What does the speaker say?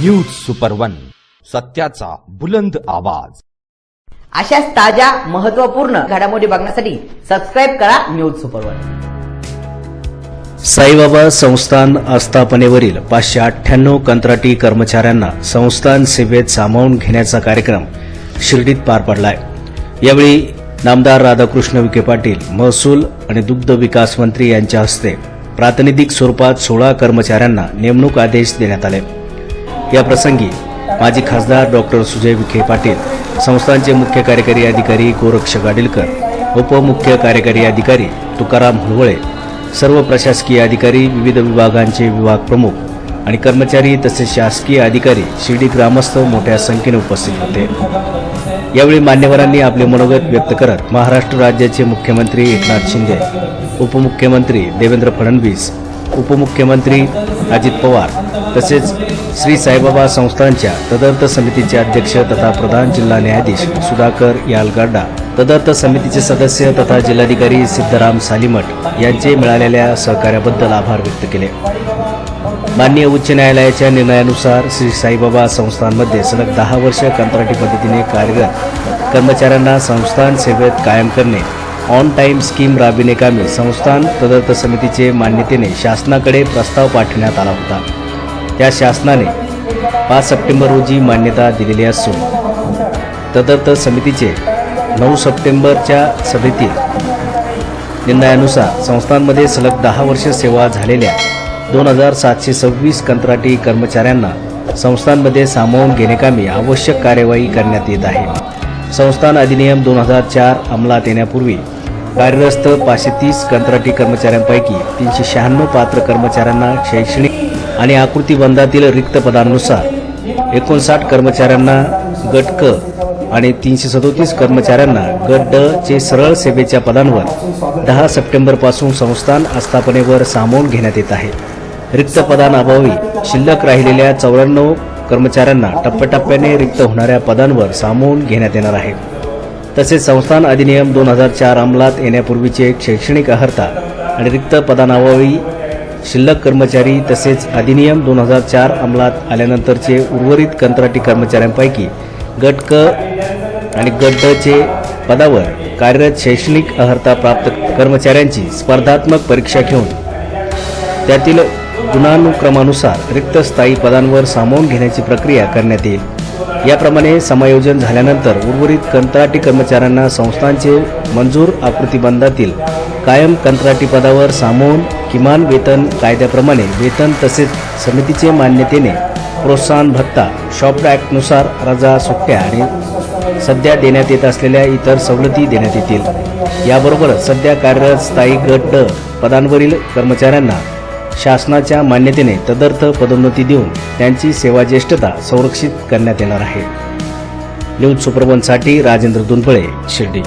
News super one सत्याचा बुलंद आवाज. अशाच ताज्या महत्त्वपूर्ण घडामोडी बघण्यासाठी सबस्क्राईब करा न्यूज सुपरवर साईबाबा संस्थान आस्थापनेवरील पाचशे अठ्ठ्याण्णव कंत्राटी कर्मचाऱ्यांना संस्थान सेवेत सामावून घेण्याचा कार्यक्रम शिर्डीत पार पडलाय. यावेळी नामदार राधाकृष्ण विखे पाटील महसूल आणि दुग्ध विकास मंत्री यांच्या हस्ते प्रातिनिधिक स्वरूपात सोळा कर्मचाऱ्यांना नेमणूक आदेश देण्यात आले. या प्रसंगी माजी खासदार डॉक्टर सुजय विखे पाटील संस्थांचे मुख्य कार्यकारी अधिकारी गोरक्ष गाडीलकर उपमुख्य कार्यकारी अधिकारी तुकाराम हुळवळे सर्व प्रशासकीय अधिकारी विविध विभागांचे विभाग प्रमुख आणि कर्मचारी तसेच शासकीय अधिकारी शिर्डी ग्रामस्थ मोठ्या संख्येने उपस्थित होते. यावेळी मान्यवरांनी आपले मनोगत व्यक्त करत महाराष्ट्र राज्याचे मुख्यमंत्री एकनाथ शिंदे उपमुख्यमंत्री देवेंद्र फडणवीस उपमुख्यमंत्री अजित पवार तसेच श्री साईबाबा संस्थांच्या तदर्थ समितीचे अध्यक्ष तथा प्रधान जिल्हा न्यायाधीश सुधाकर यालगाडा तदर्थ समितीचे सदस्य तथा जिल्हाधिकारी सिद्धराम सालीमठ यांचे मिळालेल्या सहकार्याबद्दल आभार व्यक्त केले. माननीय उच्च न्यायालयाच्या निर्णयानुसार श्री साईबाबा संस्थांमध्ये सलग दहा वर्ष कंत्राटी पद्धतीने कार्यरत कर्मचाऱ्यांना संस्थान सेवेत कायम करणे ऑन टाईम स्कीम राबविणेकामी संस्थान तदर्थ समितीचे मान्यतेने शासनाकडे प्रस्ताव पाठविण्यात आला होता. त्या शासनाने पाच सप्टेंबर रोजी मान्यता दिलेली असून तदर्थ समितीचे नऊ सप्टेंबरच्या सभेतील निर्णयानुसार संस्थांमध्ये सलग दहा वर्ष सेवा झालेल्या दोन हजार सातशे सव्वीस कंत्राटी कर्मचाऱ्यांना संस्थांमध्ये सामावून घेण्याकामी आवश्यक कार्यवाही करण्यात येत आहे. संस्थान अधिनियम दोन हजार चार अंमलात येण्यापूर्वी कार्यरत पाचशे तीस कंत्राटी कर्मचाऱ्यांपैकी तीनशे शहाण्णव पात्र कर्मचाऱ्यांना शैक्षणिक आणि आकृतीबंधातील रिक्त पदांनुसार एकोणसाठ कर्मचाऱ्यांना गट क आणि तीनशे सदोतीस कर्मचाऱ्यांना गट ड चे सरळ सेवेच्या पदांवर दहा सप्टेंबरपासून संस्थान आस्थापनेवर सामावून घेण्यात येत आहे. रिक्त पदांअभावी शिल्लक राहिलेल्या चौऱ्याण्णव कर्मचाऱ्यांना टप्प्याटप्प्याने रिक्त होणाऱ्या पदांवर सामावून घेण्यात येणार आहे. तसेच संस्थान अधिनियम दोन हजार चार अंमलात येण्यापूर्वीचे शैक्षणिक अर्हता आणि रिक्त पदांअभावी शिल्लक कर्मचारी तसेच अधिनियम दोन हजार चार अंमलात आल्यानंतरचे उर्वरित कंत्राटी कर्मचाऱ्यांपैकी गट क आणि गट ड चे पदावर कार्यरत शैक्षणिक अर्हता प्राप्त कर्मचाऱ्यांची स्पर्धात्मक परीक्षा घेऊन त्यातील गुणानुक्रमानुसार रिक्त स्थायी पदांवर सामावून घेण्याची प्रक्रिया करण्यात येईल. याप्रमाणे समायोजन झाल्यानंतर उर्वरित कंत्राटी कर्मचाऱ्यांना संस्थांचे मंजूर आकृतीबंधातील कायम कंत्राटी पदावर सामावून किमान वेतन कायद्याप्रमाणे वेतन तसेच समितीचे मान्यतेने प्रोत्साहन भत्ता शॉप ॲक्टनुसार रजा सुट्ट्या आणि सध्या देण्यात येत असलेल्या इतर सवलती देण्यात येतील. याबरोबरच सध्या कार्यरत स्थायी गट ड पदांवरील कर्मचाऱ्यांना शासनाच्या मान्यतेने तदर्थ पदोन्नती देऊन त्यांची सेवा ज्येष्ठता संरक्षित करण्यात येणार आहे. न्यूज सुप्रबनसाठी राजेंद्र दुनपळे शिर्डी.